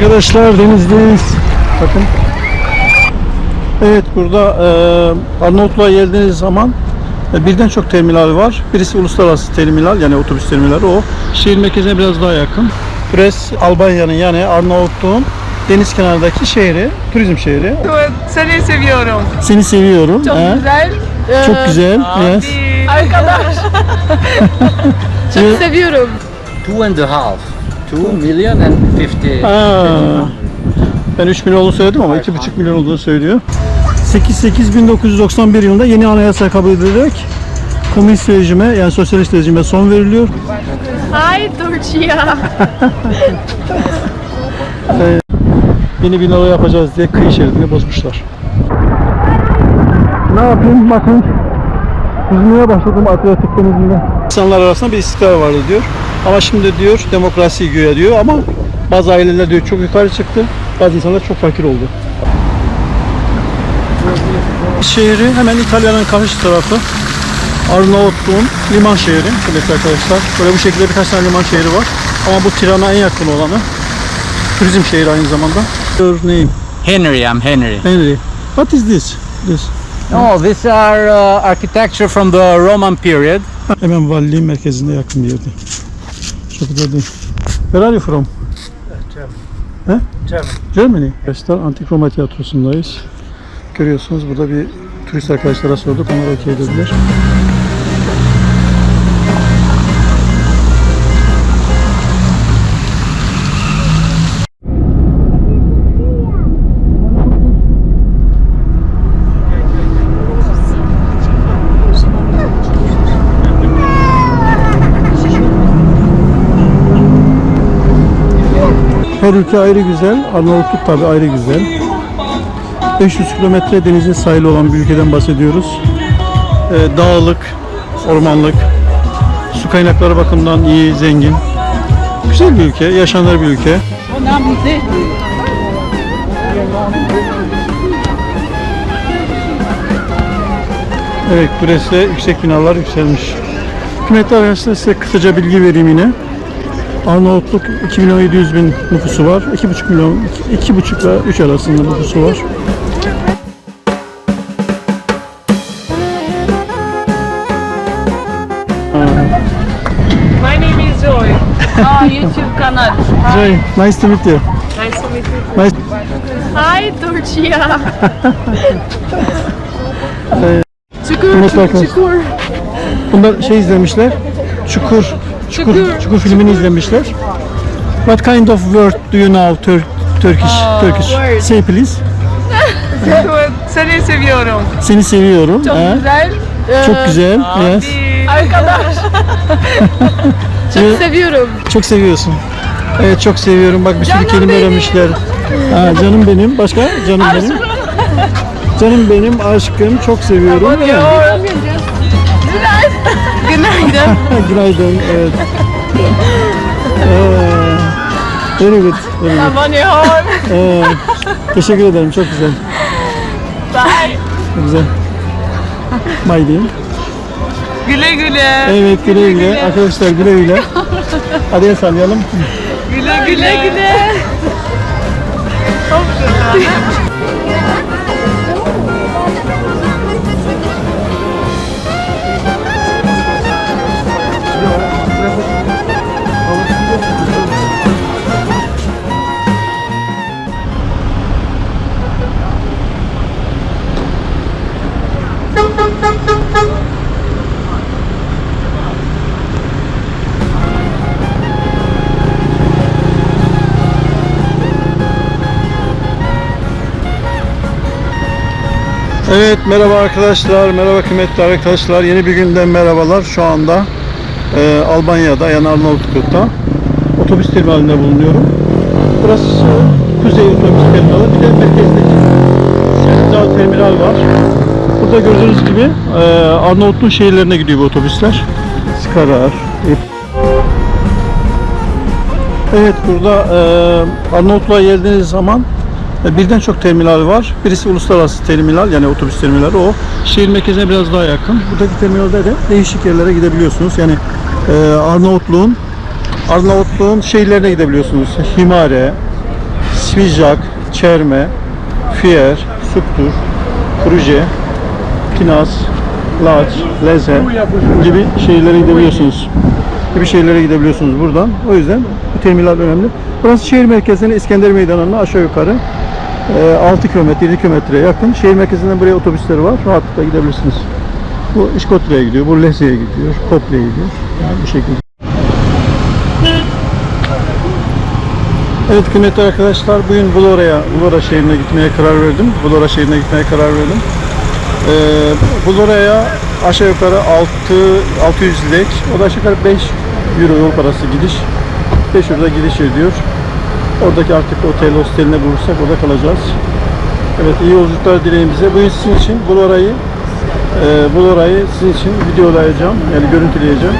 arkadaşlar denizdeyiz. Bakın. Evet burada e, Arnavutluğa geldiğiniz zaman e, birden çok terminal var. Birisi uluslararası terminal yani otobüs terminali o. Şehir merkezine biraz daha yakın. Bres Albanya'nın yani Arnavutluğun deniz kenarındaki şehri, turizm şehri. Seni seviyorum. Seni seviyorum. Çok he? güzel. Çok güzel. Yes. Arkadaş. Çok seviyorum. two and a half, two million and fifty. Ha. Ben 3 milyon olduğunu söyledim ama 2,5 milyon olduğunu söylüyor. 8-8-1991 yılında yeni anayasa kabul edilerek komünist rejime yani sosyalist rejime son veriliyor. Hi Turcia. Yeni binalar yapacağız diye kıyı şeridini bozmuşlar. Ne yapayım bakın. Yüzmeye başladım Atlantik Denizi'nde. İnsanlar arasında bir istikrar vardı diyor. Ama şimdi diyor demokrasi güya diyor ama bazı aileler diyor çok yukarı çıktı. Bazı insanlar çok fakir oldu. Şehri hemen İtalya'nın karşı tarafı. Arnavutluğun liman şehri. Şuradaki arkadaşlar. Böyle bu şekilde birkaç tane liman şehri var. Ama bu Tiran'a en yakın olanı. Turizm şehri aynı zamanda. Your name? Henry, I'm Henry. Henry. What is this? This. No, these are uh, architecture from the Roman period. Hemen valiliğin merkezinde yakın bir yerde. Çok güzel değil. Where are you from? Germany. Germany. Germany. Arkadaşlar Antik Roma Tiyatrosu'ndayız. Görüyorsunuz burada bir turist arkadaşlara sorduk. Onlar okey dediler. Her ülke ayrı güzel. Arnavutluk tabi ayrı güzel. 500 kilometre denizin sahili olan bir ülkeden bahsediyoruz. Ee, dağlık, ormanlık, su kaynakları bakımından iyi, zengin. Güzel bir ülke, yaşanır bir ülke. Evet, burası yüksek binalar yükselmiş. Kıymetli arkadaşlar size kısaca bilgi vereyim yine. Arnavutluk 2 milyon 700 bin nüfusu var. 2,5 milyon, 2,5 ile 3 arasında nüfusu var. My name is Joy. Aa YouTube kanal. Jay, nice to meet you. Nice to meet you. Nice. Hi Turcia. Çukur, çukur, çukur. Bunlar şey izlemişler. Çukur, Çukur, Çukur. Çukur filmini izlemişler. What kind of word do you know Tur Turkish? Turkish. word. Say please. Seni seviyorum. Seni seviyorum. Çok ha? güzel. Çok güzel. Yes. Arkadaş. Çok seviyorum. Çok seviyorsun. Evet çok seviyorum. Bak bir sürü kelime öğrenmişler. Ha, canım benim. Başka? Canım benim. Canım benim aşkım çok seviyorum. Günaydın. Günaydın. Günaydın. Evet. Ee, very good. Very good. Aman ya. Ee, teşekkür ederim. Çok güzel. Bye. Çok güzel. May diyeyim. Güle güle. Evet güle güle. Arkadaşlar güle güle. Hadi el sallayalım. Güle güle. güle. Evet merhaba arkadaşlar, merhaba kıymetli arkadaşlar. Yeni bir günden merhabalar. Şu anda e, Albanya'da yani Arnavutluk'ta otobüs terminalinde bulunuyorum. Burası Kuzey Otobüs Terminali. Bir de merkezdeki Sentral Terminal var. Burada gördüğünüz gibi e, Arnavutluk'un şehirlerine gidiyor bu otobüsler. Skarar, Evet burada e, Arnavutluğa geldiğiniz zaman e, birden çok terminal var. Birisi uluslararası terminal yani otobüs terminali o. Şehir merkezine biraz daha yakın. Buradaki terminalde de değişik yerlere gidebiliyorsunuz. Yani e, Arnavutluğun Arnavutluğun şehirlerine gidebiliyorsunuz. Himare, Svijak, Çerme, Fier, Suktur, Proje, Kinas, Laç, Leze gibi şehirlere gidebiliyorsunuz. Gibi şehirlere gidebiliyorsunuz buradan. O yüzden bu terminal önemli. Burası şehir merkezine İskender Meydanı'na aşağı yukarı e, 6 kilometre, 7 kilometreye yakın. Şehir merkezinden buraya otobüsleri var. Rahatlıkla gidebilirsiniz. Bu İşkotlu'ya gidiyor, bu Leze'ye gidiyor, Kople'ye gidiyor. Yani bu şekilde. Evet kıymetli arkadaşlar bugün Vlora'ya, Vlora şehrine gitmeye karar verdim. Vlora şehrine gitmeye karar verdim. Ee, Vlora'ya aşağı yukarı 6 600 lek, o da aşağı yukarı 5 euro yol parası gidiş. 5 euroda gidiş ediyor. Oradaki artık otel, hosteline bulursak orada kalacağız. Evet iyi yolculuklar dileyin bize. Bugün sizin için Vlora'yı e, Vlora'yı sizin için videolayacağım. Yani görüntüleyeceğim.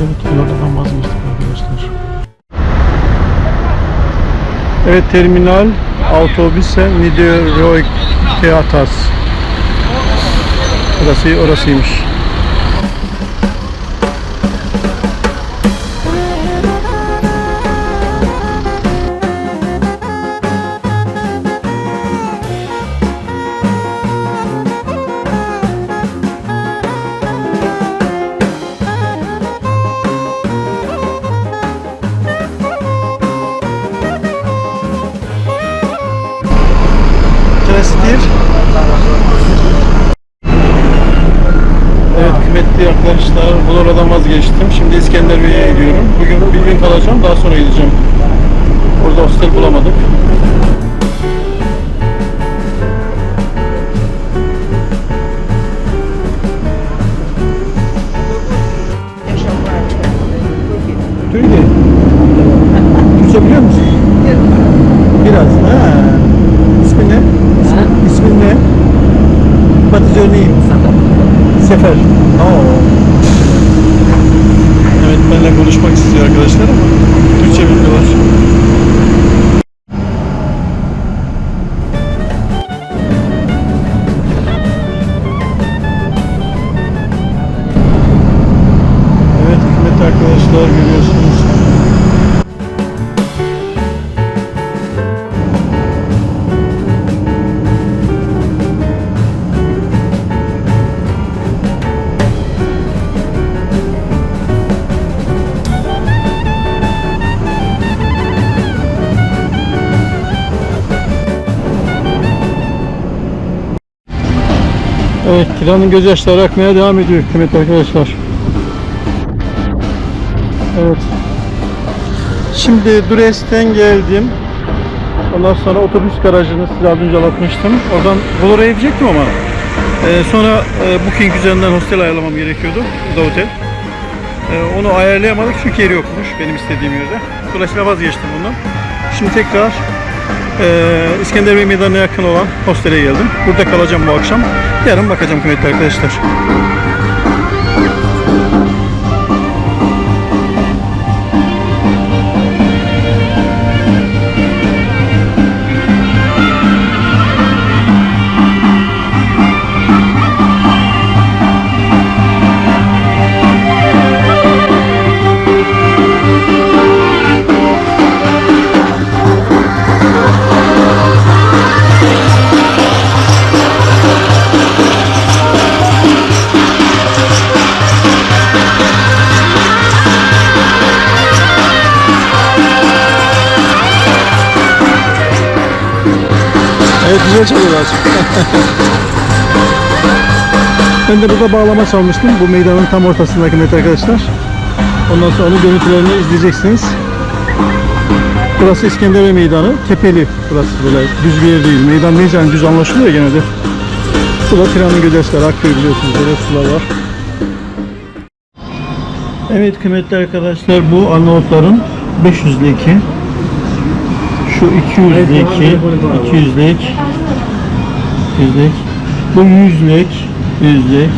Evet, Vlora'dan vazgeçtik arkadaşlar. Evet, terminal Autobüse Niederroy Teatras. Burası orasıymış. Vlora'dan vazgeçtim. Şimdi İskenderiye'ye gidiyorum. Bugün bir gün kalacağım daha sonra gideceğim. Orada hostel bulamadık. Türkiye. Türkçe biliyor musun? Biraz. Ha. İsmin ne? İsmin, ismin ne? What is your name? Sefer. Evet benimle konuşmak istiyor arkadaşlar ama Türkçe bilmiyorlar. Evet, Tiran'ın gözyaşları akmaya devam ediyor kıymetli arkadaşlar. Evet. Şimdi Dresden geldim. Ondan sonra otobüs garajını size az önce anlatmıştım. Oradan Vlora'ya gidecektim ama. Ee, sonra e, Booking üzerinden hostel ayarlamam gerekiyordu. Bu da otel. Ee, onu ayarlayamadık çünkü yeri yokmuş benim istediğim yerde. Dolayısıyla vazgeçtim bundan. Şimdi tekrar e, İskender Bey Meydanı'na yakın olan hostele geldim. Burada kalacağım bu akşam. Yarın bakacağım kıymetli arkadaşlar. güzel çalıyorlar. ben de burada bağlama çalmıştım. Bu meydanın tam ortasındaki net arkadaşlar. Ondan sonra onun görüntülerini izleyeceksiniz. Burası İskenderiye Meydanı. Tepeli burası böyle düz bir yer değil. Meydan deyince hani düz anlaşılıyor genelde. Burada trenli gödeşler, Akköy biliyorsunuz. Böyle sular var. Evet kıymetli arkadaşlar bu Arnavutların 500'leki şu 200'leki 200'lik çekirdek. Bu yüzlek, yüzlek.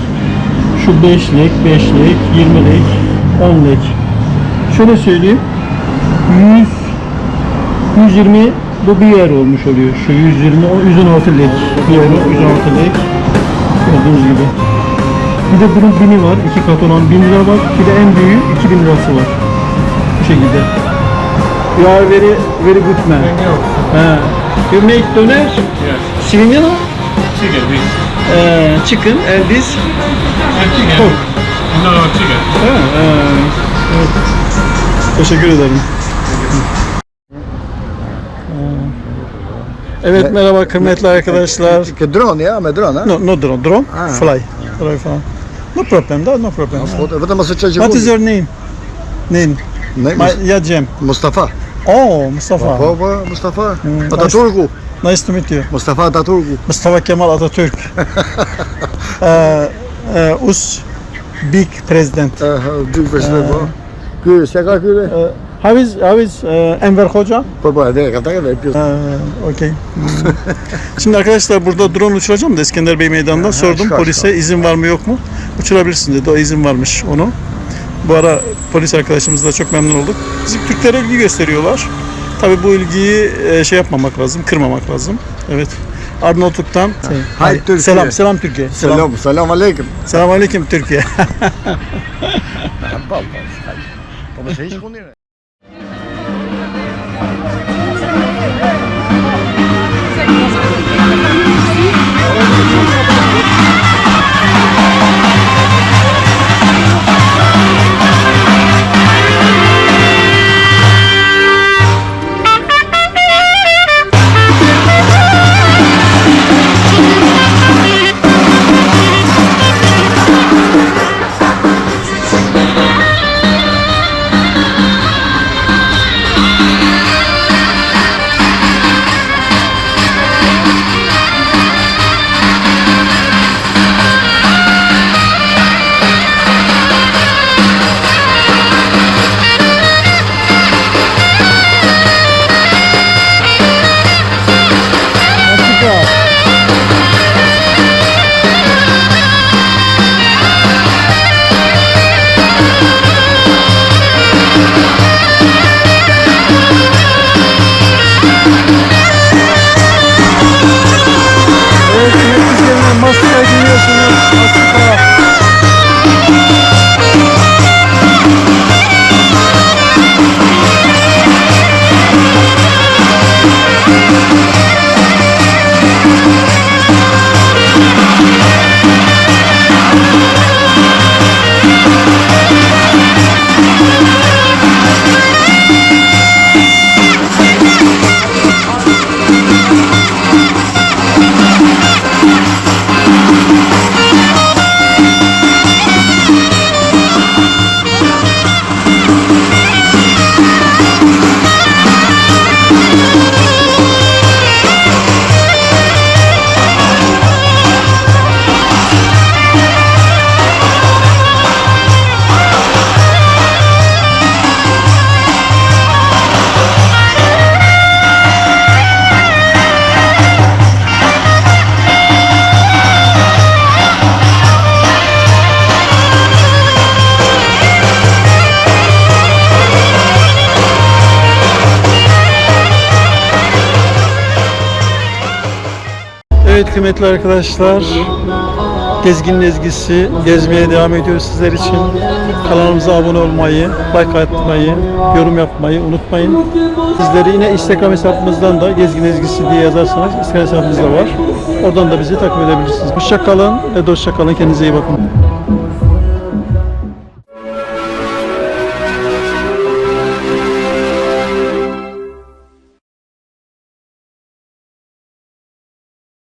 Şu beşlek, beşlek, yirmilek, onlek. Şöyle söyleyeyim. Yüz, yüz yirmi bu bir yer olmuş oluyor. Şu yüz yirmi, o yüz altı lek. Bir yer, yüz on altı lek. Gördüğünüz gibi. Bir de bunun bini var. iki kat olan bin lira var. Bir de en büyüğü iki bin lirası var. Bu şekilde. You are very, very good man. Thank you. Uh, you make donation? Yes. Singing, you? Chicken, this. Uh, chicken and this And chicken. pork. No, no, chicken. Ha, ha, evet. Teşekkür ederim. Evet merhaba kıymetli arkadaşlar. Che drone, ja, met drone? No, no drone, drone, Ah. fly, fly falan. No problem, da, no problem. Succes What is your name? Name? My, yeah, Cem. Mustafa. Oh, Mustafa. Baba Mustafa. Hmm, Atatürk. Nice to meet you. Mustafa Atatürk. Mustafa Kemal Atatürk. uh, uh, us big president. Eh, Duur president. Kuur, zeg maar kuur. Uh, how is how is uh, Enver Hoca? Baba, gaat daar even. Uh, okay. Hmm. Şimdi arkadaşlar burada drone uçuracağım da İskender Bey Meydanı'ndan sordum polise izin var mı yok mu? Uçurabilirsin dedi. O izin varmış onu. Bu ara polis arkadaşımızla çok memnun olduk. Bizim Türklere ilgi gösteriyorlar. Tabii bu ilgiyi e, şey yapmamak lazım, kırmamak lazım. Evet. Arnavutluk'tan Hayır, Türkiye. selam, selam Türkiye. Selam. Selam, selam aleyküm. Selam aleyküm Türkiye. Baba, baba, sen hiç konuyor. Evet kıymetli arkadaşlar. Gezginin ezgisi gezmeye devam ediyor sizler için. Kanalımıza abone olmayı, like atmayı, yorum yapmayı unutmayın. Sizleri yine Instagram hesabımızdan da Gezgin Ezgisi diye yazarsanız Instagram hesabımız da var. Oradan da bizi takip edebilirsiniz. Hoşça kalın ve dostça kalın. Kendinize iyi bakın.